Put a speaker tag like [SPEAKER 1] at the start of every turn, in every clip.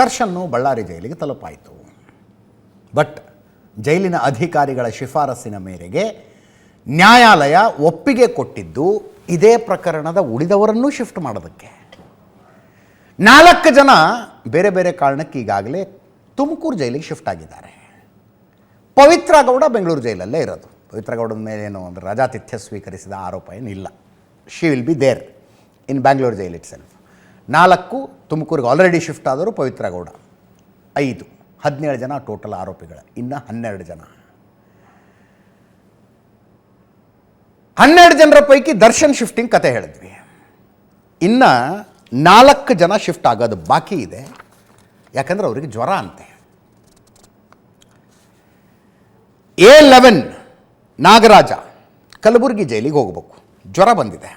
[SPEAKER 1] ದರ್ಶನ್ನು ಬಳ್ಳಾರಿ ಜೈಲಿಗೆ ತಲುಪಾಯಿತು. ಬಟ್ ಜೈಲಿನ ಅಧಿಕಾರಿಗಳ ಶಿಫಾರಸ್ಸಿನ ಮೇರೆಗೆ ನ್ಯಾಯಾಲಯ ಒಪ್ಪಿಗೆ ಕೊಟ್ಟಿದ್ದು ಇದೇ ಪ್ರಕರಣದ ಉಳಿದವರನ್ನೂ ಶಿಫ್ಟ್ ಮಾಡೋದಕ್ಕೆ. ನಾಲ್ಕು ಜನ ಬೇರೆ ಬೇರೆ ಕಾರಣಕ್ಕೆ ಈಗಾಗಲೇ ತುಮಕೂರು ಜೈಲಿಗೆ ಶಿಫ್ಟ್ ಆಗಿದ್ದಾರೆ. ಪವಿತ್ರ ಗೌಡ ಬೆಂಗಳೂರು ಜೈಲಲ್ಲೇ ಇರೋದು. ಪವಿತ್ರ ಗೌಡದ ಮೇಲೆ ಏನು ಒಂದು ರಜಾತಿಥ್ಯ ಸ್ವೀಕರಿಸಿದ ಆರೋಪ ಏನಿಲ್ಲ. She will be there in Bangalore jail itself ನಾಲ್ಕು, ತುಮಕೂರಿಗೆ ಆಲ್ರೆಡಿ ಶಿಫ್ಟ್ ಆದರು ಪವಿತ್ರ ಗೌಡ ಐದು, ಹದಿನೇಳು ಜನ ಟೋಟಲ್ ಆರೋಪಿಗಳು. ಇನ್ನು ಹನ್ನೆರಡು ಜನ. ಹನ್ನೆರಡು ಜನರ ಪೈಕಿ ದರ್ಶನ್ ಶಿಫ್ಟಿಂಗ್ ಕತೆ ಹೇಳಿದ್ವಿ. ಇನ್ನು ನಾಲ್ಕು ಜನ ಶಿಫ್ಟ್ ಆಗೋದು ಬಾಕಿ ಇದೆ. ಯಾಕಂದ್ರೆ ಅವರಿಗೆ ಜ್ವರ ಅಂತೆ. ಎ ಲೆವೆನ್ ನಾಗರಾಜ, ಕಲಬುರಗಿ ಜೈಲಿಗೆ ಹೋಗಬೇಕು. ಜ್ವರ ಬಂದಿದೆ.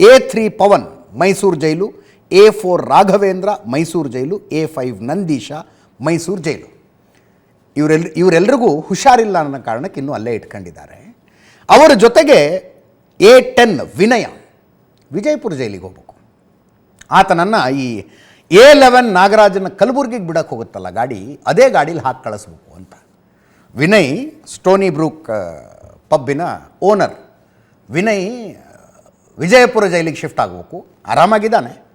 [SPEAKER 1] A three Pavan, Mysore jail A four Raghavendra, Mysore jail, A five Nandisha, Mysore jail. ಇವರೆಲ್ ಇವರೆಲ್ಲರಿಗೂ ಹುಷಾರಿಲ್ಲ ಅನ್ನೋ ಕಾರಣಕ್ಕೆ ಇನ್ನೂ ಅಲ್ಲೇ ಇಟ್ಕೊಂಡಿದ್ದಾರೆ. ಅವರ ಜೊತೆಗೆ ಎ ಟೆನ್ ವಿನಯ ವಿಜಯಪುರ ಜೈಲಿಗೆ ಹೋಗ್ಬೇಕು. ಆತನನ್ನು ಈ ಎ ಲೆವೆನ್ ನಾಗರಾಜನ ಕಲಬುರ್ಗಿಗೆ ಬಿಡಕ್ಕೆ ಹೋಗುತ್ತಲ್ಲ ಗಾಡಿ, ಅದೇ ಗಾಡೀಲಿ ಹಾಕಿ ಕಳಿಸ್ಬೇಕು ಅಂತ. ವಿನಯ್, ಸ್ಟೋನಿ ಬ್ರೂಕ್ ಪಬ್ಬಿನ ಓನರ್. ವಿನಯ್, ವಿಜಯಪುರ ಜೈಲಿಗೆ ಶಿಫ್ಟ್ ಆಗಬೇಕು. ಆರಾಮಾಗಿದ್ದಾನೆ.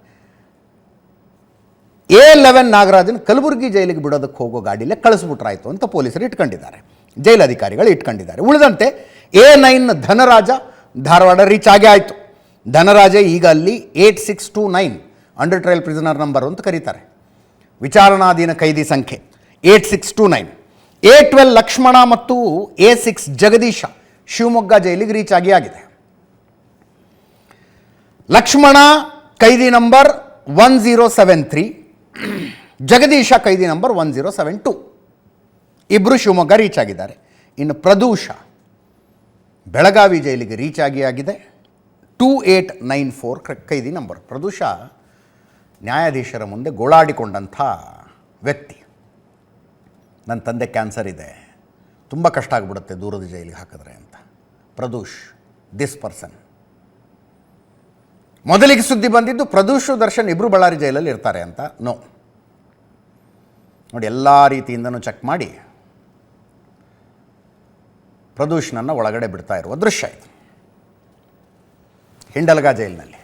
[SPEAKER 1] ಎ ಲೆವೆನ್ ನಾಗರಾಜನ್ ಕಲಬುರಗಿ ಜೈಲಿಗೆ ಬಿಡೋದಕ್ಕೆ ಹೋಗೋ ಗಾಡಿಲೇ ಕಳಿಸ್ಬಿಟ್ರಾಯ್ತು ಅಂತ ಪೊಲೀಸರು ಇಟ್ಕೊಂಡಿದ್ದಾರೆ. ಜೈಲಧಿಕಾರಿಗಳು ಇಟ್ಕೊಂಡಿದ್ದಾರೆ. ಉಳಿದಂತೆ A nine Dhanaraja Dharwad reach ಆಗೇ ಆಯಿತು. ಧನರಾಜ ಈಗ ಅಲ್ಲಿ eight six two nine under trial prisoner number ಅಂತ ಕರೀತಾರೆ. ವಿಚಾರಣಾಧೀನ ಕೈದಿ ಸಂಖ್ಯೆ eight six two nine. A twelve Lakshmana ಮತ್ತು ಎ ಸಿಕ್ಸ್ ಜಗದೀಶ ಶಿವಮೊಗ್ಗ ಜೈಲಿಗೆ ರೀಚ್ ಆಗಿ ಆಗಿದೆ. Lakshmana ಕೈದಿ number one zero seven three Jagadisha ಕೈದಿ number one zero seven two. ಇಬ್ಬರು ಶಿವಮೊಗ್ಗ ರೀಚ್ ಆಗಿದ್ದಾರೆ. ಇನ್ನು ಪ್ರದೂಷ ಬೆಳಗಾವಿ ಜೈಲಿಗೆ ರೀಚ್ ಆಗಿ ಆಗಿದೆ. ಟೂ ಏಟ್ ನೈನ್ ಫೋರ್ ಕೈದಿ ನಂಬರ್. ಪ್ರದೂಷ ನ್ಯಾಯಾಧೀಶರ ಮುಂದೆ ಗೋಳಾಡಿಕೊಂಡಂಥ ವ್ಯಕ್ತಿ. ನನ್ನ ತಂದೆ ಕ್ಯಾನ್ಸರ್ ಇದೆ. ತುಂಬ ಕಷ್ಟ ಆಗಿಬಿಡುತ್ತೆ ದೂರದ ಜೈಲಿಗೆ ಹಾಕಿದ್ರೆ ಅಂತ. ಪ್ರದೂಷ್ ದಿಸ್ ಪರ್ಸನ್ ಮೊದಲಿಗೆ ಸುದ್ದಿ ಬಂದಿದ್ದು ಪ್ರದೂಷ್ ದರ್ಶನ್ ಇಬ್ಬರು ಬಳ್ಳಾರಿ ಜೈಲಲ್ಲಿ ಇರ್ತಾರೆ ಅಂತ. ನೋ ನೋಡಿ ಎಲ್ಲ ರೀತಿಯಿಂದನೂ ಚೆಕ್ ಮಾಡಿ. ಪ್ರದೂಷಣನ ಒಳಗಡೆ ಬಿಡ್ತಾ ಇರುವ ದೃಶ್ಯ ಇದು. ಹಿಂಡಲ್ಗಾ ಜೈಲಿನಲ್ಲಿ.